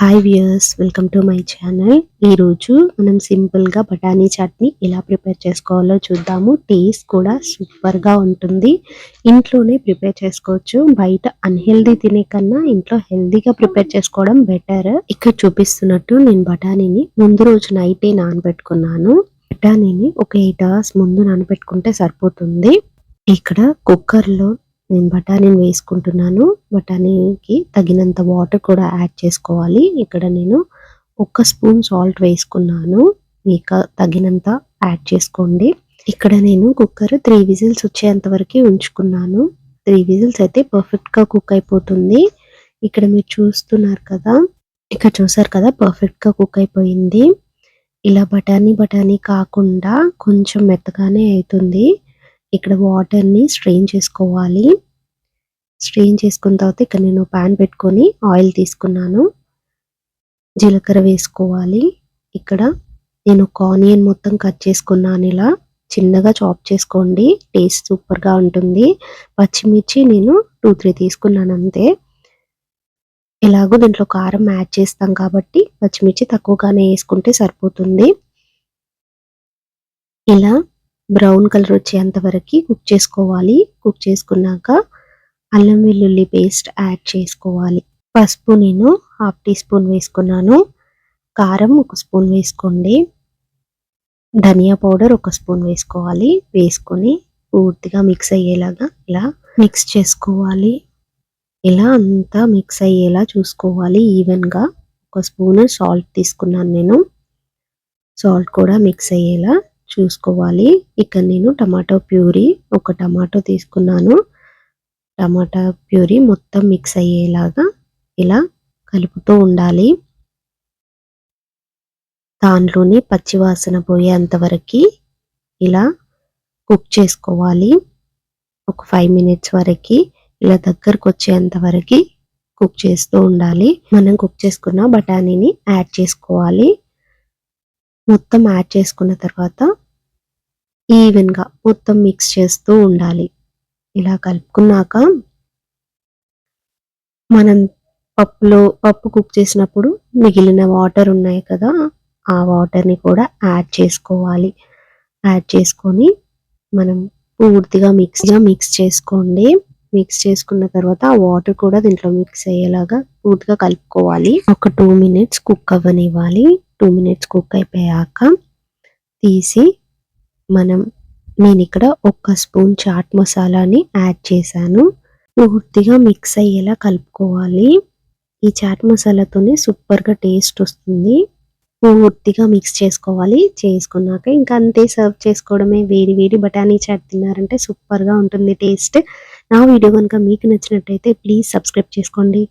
Hi viewers welcome to my channel ఈరోజు మనం సింపుల్గా బఠానీ చట్నీ ఎలా ప్రిపేర్ చేసుకోవాలో చూద్దాము. టేస్ట్ కూడా సూపర్గా ఉంటుంది. ఇంట్లోనే ప్రిపేర్ చేసుకోవచ్చు. బయట అన్హెల్దీ తినే కన్నా ఇంట్లో హెల్దీగా ప్రిపేర్ చేసుకోవడం బెటర్ ఇక్కడ చూపిస్తున్నట్టు నేను బఠానీని ముందు రోజు నైటే నానబెట్టుకున్నాను. బఠానీని ఒక ఎయిట్ అవర్స్ ముందు నానబెట్టుకుంటే సరిపోతుంది. ఇక్కడ కుక్కర్లో నేను బఠానీని వేసుకుంటున్నాను. బఠానీకి తగినంత వాటర్ కూడా యాడ్ చేసుకోవాలి. ఇక్కడ నేను ఒక స్పూన్ సాల్ట్ వేసుకున్నాను. మీకు తగినంత యాడ్ చేసుకోండి. ఇక్కడ నేను కుక్కర్ త్రీ విజిల్స్ వచ్చేంత వరకు ఉంచుకున్నాను. త్రీ విజిల్స్ అయితే పర్ఫెక్ట్గా కుక్ అయిపోతుంది. ఇక్కడ మీరు చూస్తున్నారు కదా ఇక్కడ చూసారు కదా పర్ఫెక్ట్గా కుక్ అయిపోయింది. ఇలా బఠానీ బఠానీ కాకుండా కొంచెం మెత్తగానే అవుతుంది. ఇక్కడ వాటర్ని స్ట్రెయిన్ చేసుకోవాలి. స్ట్రెయిన్ చేసుకున్న తర్వాత ఇక్కడ నేను పాన్ పెట్టుకొని ఆయిల్ తీసుకున్నాను. జీలకర్ర వేసుకోవాలి. ఇక్కడ నేను ఒక ఆనియన్ మొత్తం కట్ చేసుకున్నాను ఇలా. చిన్నగా చాప్ చేసుకోండి. టేస్ట్ సూపర్గా ఉంటుంది. పచ్చిమిర్చి నేను టూ త్రీ తీసుకున్నాను అంతే. ఎలాగో దీంట్లో కారం యాడ్ చేస్తాం కాబట్టి పచ్చిమిర్చి తక్కువగానే వేసుకుంటే సరిపోతుంది. ఇలా బ్రౌన్ కలర్ వచ్చేంత వరకు కుక్ చేసుకోవాలి. కుక్ చేసుకున్నాక అల్లం వెల్లుల్లి పేస్ట్ యాడ్ చేసుకోవాలి. పసుపు నేను హాఫ్ టీ స్పూన్ వేసుకున్నాను. కారం ఒక స్పూన్ వేసుకోండి. ధనియా పౌడర్ ఒక స్పూన్ వేసుకోవాలి. వేసుకొని పూర్తిగా మిక్స్ అయ్యేలాగా ఇలా మిక్స్ చేసుకోవాలి. ఇలా అంతా మిక్స్ అయ్యేలా చూసుకోవాలి ఈవెన్గా. ఒక స్పూన్ సాల్ట్ తీసుకున్నాను నేను. సాల్ట్ కూడా మిక్స్ అయ్యేలా చూసుకోవాలి. ఇక్కడ నేను టమాటో ప్యూరీ ఒక టమాటో తీసుకున్నాను. టమాటా ప్యూరీ మొత్తం మిక్స్ అయ్యేలాగా ఇలా కలుపుతూ ఉండాలి. దాంట్లోని పచ్చివాసన పోయేంత వరకు ఇలా కుక్ చేసుకోవాలి. ఒక ఫైవ్ మినిట్స్ వరకు ఇలా దగ్గరకు వచ్చేంత వరకు కుక్ చేస్తూ ఉండాలి. మనం కుక్ చేసుకున్న బఠానీని యాడ్ చేసుకోవాలి. మొత్తం యాడ్ చేసుకున్న తర్వాత ఈవెన్గా మొత్తం మిక్స్ చేస్తూ ఉండాలి. ఇలా కలుపుకున్నాక మనం పప్పులో పప్పు కుక్ చేసినప్పుడు మిగిలిన వాటర్ ఉన్నాయి కదా ఆ వాటర్ని కూడా యాడ్ చేసుకోవాలి. యాడ్ చేసుకొని మనం పూర్తిగా మిక్స్గా మిక్స్ చేసుకోండి. మిక్స్ చేసుకున్న తర్వాత ఆ వాటర్ కూడా దీంట్లో మిక్స్ అయ్యేలాగా పూర్తిగా కలుపుకోవాలి. ఒక టూ మినిట్స్ కుక్ అవ్వనివ్వాలి. టూ మినిట్స్ కుక్ అయిపోయాక తీసి మనం నేను ఇక్కడ ఒక స్పూన్ చాట్ మసాలాని యాడ్ చేశాను. పూర్తిగా మిక్స్ అయ్యేలా కలుపుకోవాలి. ఈ చాట్ మసాలాతోనే సూపర్గా టేస్ట్ వస్తుంది. పూర్తిగా మిక్స్ చేసుకోవాలి. చేసుకున్నాక ఇంకా అంతే సర్వ్ చేసుకోవడమే. వేడి వేడి బఠానీ చాట్ తిన్నారంటే సూపర్గా ఉంటుంది టేస్ట్ నా వీడియో కనుక మీకు నచ్చినట్టయితే ప్లీజ్ సబ్స్క్రైబ్ చేసుకోండి.